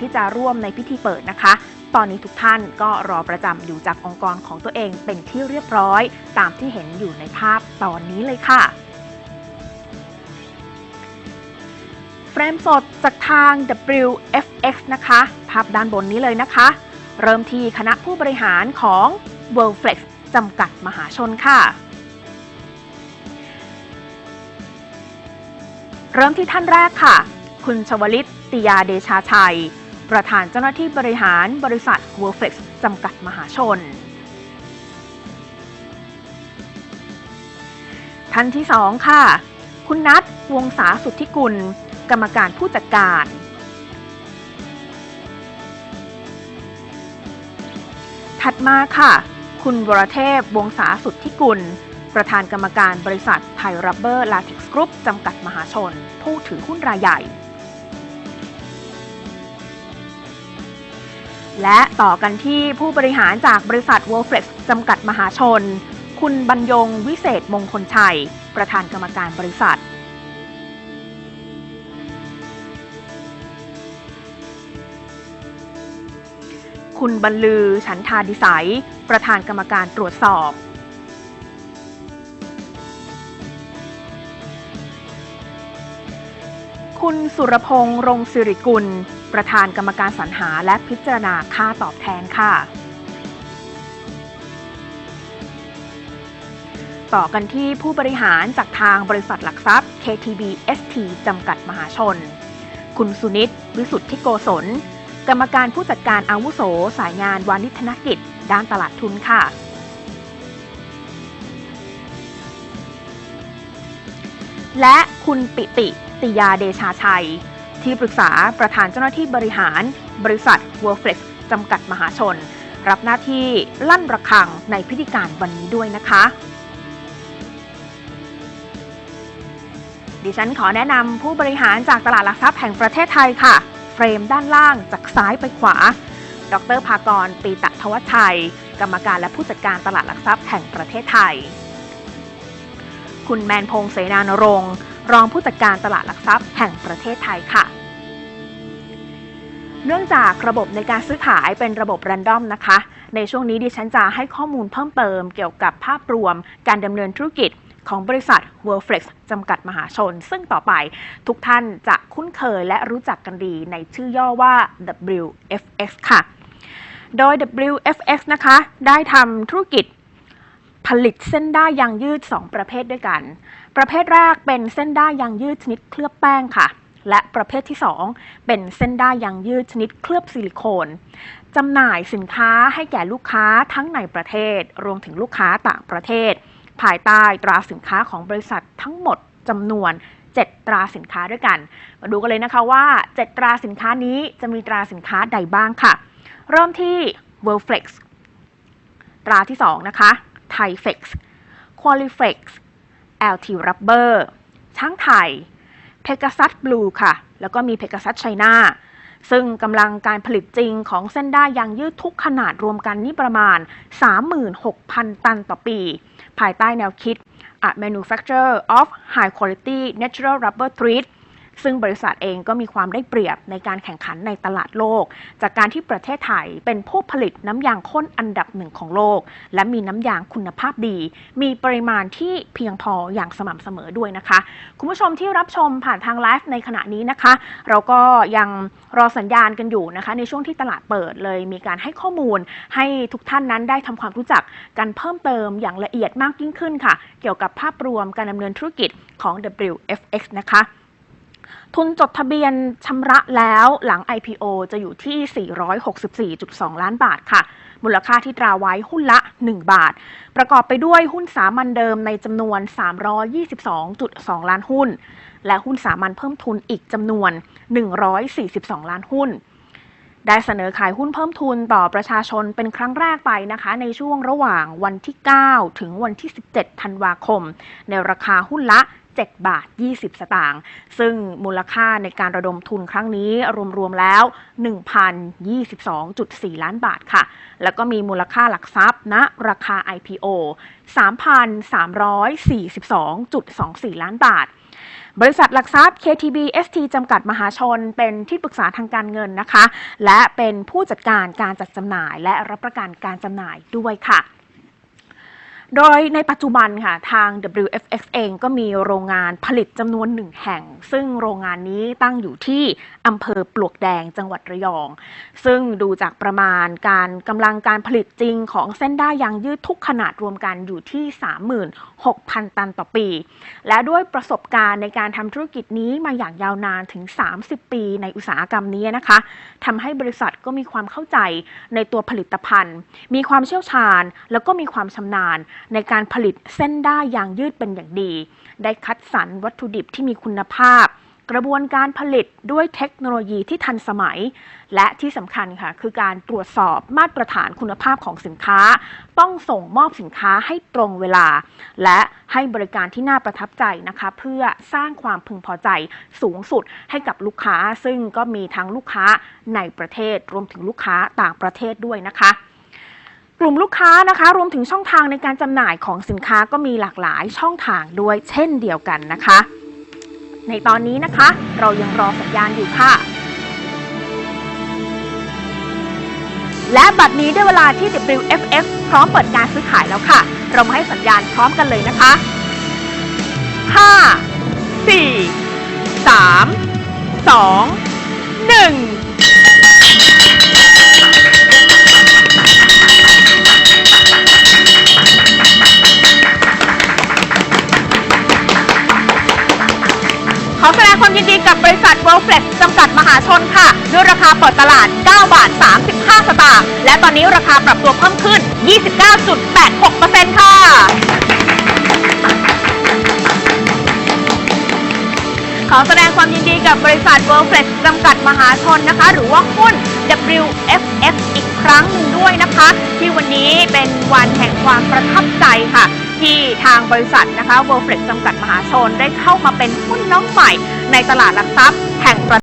ที่จะร่วมในพิธีเปิดนะคะ ตอนนี้ทุกท่านก็รอประจำอยู่จากองค์กรของตัวเองเป็นที่เรียบร้อย ตามที่เห็นอยู่ในภาพตอนนี้เลยค่ะเฟรมสดจากทาง WFX นะคะ ภาพด้านบนนี้เลยนะคะ เริ่มที่คณะผู้บริหารของ Worldflex จำกัดมหาชนค่ะ เริ่มที่ท่านแรกค่ะ คุณชวลิตติยาเดชาชัย ประธานเจ้าหน้าที่บริหารบริษัท w o r f l e x จำกัดมหาชน ท่านที่ 2 ค่ะ คุณนัทวงศาสุทธิกุล กรรมการผู้จัดการ ถัดมาค่ะ คุณวรเทพวงศาสุทธิกุล ประธานกรรมการบริษัทไทยรับเบอร์ลาทิกส์กรุ๊ปจำกัดมหาชน ผู้ถือหุ้นรายใหญ่ และต่อกันที่ผู้บริหารจากบริษัท w o r l d f l e x จำกัดมหาชน คุณบรรยงวิเศษมงคลชัย ประธานกรรมการบริษัท คุณบรรลือฉันทาดิสัย ประธานกรรมการตรวจสอบ คุณสุรพงษ์รงศิริกุล ประธานกรรมการสรรหาและพิจารณาค่าตอบแทนค่ะ ต่อกันที่ผู้บริหารจากทางบริษัทหลักทรัพย์ KTB ST จำกัดมหาชน คุณสุนิต วิสุทธิโกศล กรรมการผู้จัดการอาวุโส สายงานวานิธนกิจ ด้านตลาดทุนค่ะและคุณปิติติยาเดชาชัย ที่ปรึกษาประธานเจ้าหน้าที่บริหาร บริษัท w o r l d f l e x จำกัดมหาชน รับหน้าที่ลั่นระฆังในพิธีการวันนี้ด้วยนะคะ ดิฉันขอแนะนำผู้บริหารจากตลาดหลักทรัพย์แห่งประเทศไทยค่ะ เฟรมด้านล่างจากซ้ายไปขวา ดรภากรปีตะทวัชชัย กรรมการและผู้จัดการตลาดหลักทรัพย์แห่งประเทศไทย คุณแมนพงษ์เสนานรงค์ รองผู้จัดการตลาดหลักทรัพย์แห่งประเทศไทยค่ะ เนื่องจากระบบในการซื้อขายเป็นระบบแรนดอมนะคะ ในช่วงนี้ดิฉันจะให้ข้อมูลเพิ่มเติมเกี่ยวกับภาพรวมการดำเนินธุรกิจของบริษัท Worldflex จำกัดมหาชน ซึ่งต่อไปทุกท่านจะคุ้นเคยและรู้จักกันดีในชื่อย่อว่า WFX ค่ะ โดย WFX นะคะ ได้ทำธุรกิจผลิตเส้นได้ยางยืด 2 ประเภทด้วยกัน ประเภทแรกเป็นเส้นด้ายางยืดชนิดเคลือบแป้งค่ะ และประเภทที่ 2 เป็นเส้นด้ายางยืดชนิดเคลือบซิลิโคนจำหน่ายสินค้าให้แก่ลูกค้าทั้งในประเทศ รวมถึงลูกค้าต่างประเทศ ภายใต้ตราสินค้าของบริษัททั้งหมดจำนวน 7 ตราสินค้าด้วยกัน มาดูกันเลยนะคะว่า 7 ตราสินค้านี้จะมีตราสินค้าใดบ้างค่ะ เริ่มที่ Worldflex ตราที่ 2 นะคะ Thai-Fex Qualiflex LT Rubber ช้างไทย Pegasus Blue ค่ะ แล้วก็มี Pegasus China ซึ่งกำลังการผลิตจริงของเส้นได้ยางยืดทุกขนาดรวมกันนี่ประมาณ 36,000 ตันต่อปี ภายใต้แนวคิด A Manufacturer of High Quality Natural Rubber Thread ซึ่งบริษัทเองก็มีความได้เปรียบในการแข่งขันในตลาดโลก จากการที่ประเทศไทยเป็นผู้ผลิตน้ำยางข้นอันดับหนึ่งของโลก และมีน้ำยางคุณภาพดี มีปริมาณที่เพียงพออย่างสม่ำเสมอด้วยนะคะ คุณผู้ชมที่รับชมผ่านทางไลฟ์ในขณะนี้นะคะ เราก็ยังรอสัญญาณกันอยู่นะคะ ในช่วงที่ตลาดเปิดเลย มีการให้ข้อมูลให้ทุกท่านนั้นได้ทำความรู้จักกันเพิ่มเติมอย่างละเอียดมากยิ่งขึ้นค่ะ เกี่ยวกับภาพรวมการดำเนินธุรกิจของ WFX นะคะ ทุนจดทะเบียนชำระแล้วหลัง IPO จะอยู่ที่ 464.2 ล้านบาทค่ะ มูลค่าที่ตราไว้หุ้นละ 1 บาท ประกอบไปด้วยหุ้นสามัญเดิมในจำนวน 322.2 ล้านหุ้น และหุ้นสามัญเพิ่มทุนอีกจำนวน 142 ล้านหุ้นได้เสนอขายหุ้นเพิ่มทุนต่อประชาชนเป็นครั้งแรกไปนะคะ ในช่วงระหว่างวันที่ 9 ถึงวันที่ 17 ธันวาคม ในราคาหุ้นละ 7 บาท 20 สตางค์ซึ่งมูลค่าในการระดมทุนครั้งนี้รวมๆแล้ว 1,022.4 ล้านบาทค่ะ แล้วก็มีมูลค่าหลักทรัพย์ณนะราคา IPO 3,342.24 ล้านบาทบริษัทหลักทรัพย์ KTB ST จำกัดมหาชน เป็นที่ปรึกษาทางการเงินนะคะ และเป็นผู้จัดการการจัดจำหน่าย และรับประกันการจำหน่ายด้วยค่ะ โดยในปัจจุบันค่ะทาง WFX เองก็มีโรงงานผลิตจำนวนหนึ่งแห่ง ซึ่งโรงงานนี้ตั้งอยู่ที่อำเภอปลวกแดงจังหวัดระยอง ซึ่งดูจากประมาณการกำลังการผลิตจริงของเส้นได้ายยางยืดทุกขนาดรวมกันอยู่ที่ 36,000 ตันต่อปี และด้วยประสบการณ์ในการทำธุรกิจนี้มาอย่างยาวนานถึง 30 ปีในอุตสาหกรรมนี้นะคะทำให้บริษัทก็มีความเข้าใจในตัวผลิตภัณฑ์ มีความเชี่ยวชาญ แล้วก็มีความชำนาญในการผลิตเส้นได้ายยางยืดเป็นอย่างดี ได้คัดสรรวัตถุดิบที่มีคุณภาพ กระบวนการผลิตด้วยเทคโนโลยีที่ทันสมัย และที่สำคัญค่ะ คือการตรวจสอบมาตรฐานคุณภาพของสินค้า ต้องส่งมอบสินค้าให้ตรงเวลา และให้บริการที่น่าประทับใจนะคะ เพื่อสร้างความพึงพอใจสูงสุดให้กับลูกค้า ซึ่งก็มีทั้งลูกค้าในประเทศรวมถึงลูกค้าต่างประเทศด้วยนะคะ กลุ่มลูกค้านะคะ รวมถึงช่องทางในการจำหน่ายของสินค้าก็มีหลากหลายช่องทางด้วยเช่นเดียวกันนะคะ ในตอนนี้นะคะ เรายังรอสัญญาณอยู่ค่ะ และบัดนี้ได้เวลาที่ WFF พร้อมเปิดการซื้อขายแล้วค่ะ เรามาให้สัญญาณพร้อมกันเลยนะคะ 5 4 3 2 1 กับบริษัท World Flex จำกัดมหาชนค่ะ ด้วยราคาเปิดตลาด 9 บาท 35 สตางค์ และตอนนี้ราคาปรับตัวเพิ่มขึ้น 29.86%ค่ะ ขอแสดงความยินดีกับบริษัท World Flex จำกัดมหาชนนะคะ หรือว่าหุ้น WFF อีกครั้งหนึ่งด้วยนะคะ ที่วันนี้เป็นวันแห่งความประทับใจค่ะ ที่ทางบริษัทนะคะเวอร์เฟล็กจำกัดมหาชนได้เข้ามาเป็นหุ้นน้องใหม่ในตลาดหลักทรัพย์แห่งประ